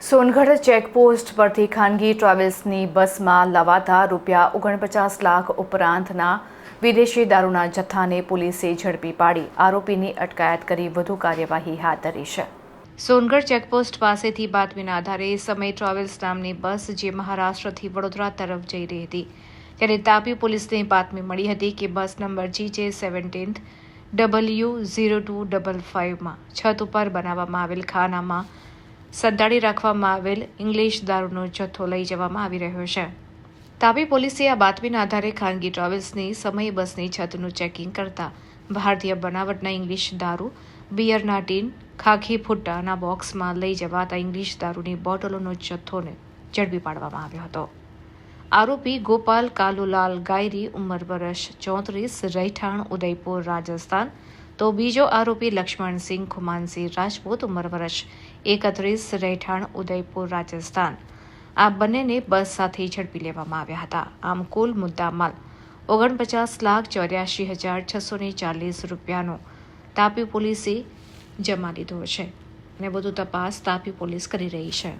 Songadh checkpost પરથી ખાનગી ટ્રાવેલ્સની બસમાં લવાતા રૂપિયા ઓગણપચાસ લાખ ઉપરાંતના વિદેશી દારૂના જથ્થાને પોલીસે ઝડપી પાડી. આરોપીની અટકાયત કરી વધુ કાર્યવાહી હાથ ધરી છે. સોનગઢ ચેકપોસ્ટ પાસેથી બાતમીના આધારે સમય ટ્રાવેલ્સ નામની બસ જે મહારાષ્ટ્રથી વડોદરા તરફ જઈ રહી હતી. ત્યારે તાપી પોલીસને બાતમી મળી હતી કે bus number G seventeenth W zero two double ફાઇવમાં છત ઉપર બનાવવામાં આવેલ ખાનામાં સંતાડી રાખવામાં આવેલ ઇંગ્લિશ દારૂનો જથ્થો લઈ જવામાં આવી રહ્યો છે. તાપી પોલીસે આ બાતમીના આધારે ખાનગી ટ્રાવેલ્સની સમય બસની છતનું ચેકિંગ કરતા ભારતીય બનાવટના ઇંગ્લિશ દારૂ બિયરના ટીન ખાખી ફુટ્ટાના બોક્સમાં લઈ જવાતા ઇંગ્લિશ દારૂની બોટલોનો જથ્થોને ઝડપી પાડવામાં આવ્યો હતો. આરોપી ગોપાલ કાલુલાલ ગાયરી, ઉંમર વર્ષ ચોત્રીસ, રહેઠાણ ઉદયપુર, રાજસ્થાન તો બીજો આરોપી લક્ષ્મણસિંહ ખુમાનસિંહ રાજપૂત ઉંમર વર્ષ એકત્રીસ રહેઠાણ ઉદયપુર, રાજસ્થાન. આ બંનેને બસ સાથે ઝડપી લેવામાં આવ્યા હતા. આમ કુલ મુદ્દામાલ ઓગણપચાસ લાખ ચોર્યાસી હજાર છસો ને ચાલીસ રૂપિયાનો તાપી પોલીસે જમા લીધો છે. અને બધું તપાસ તાપી પોલીસ કરી રહી છે.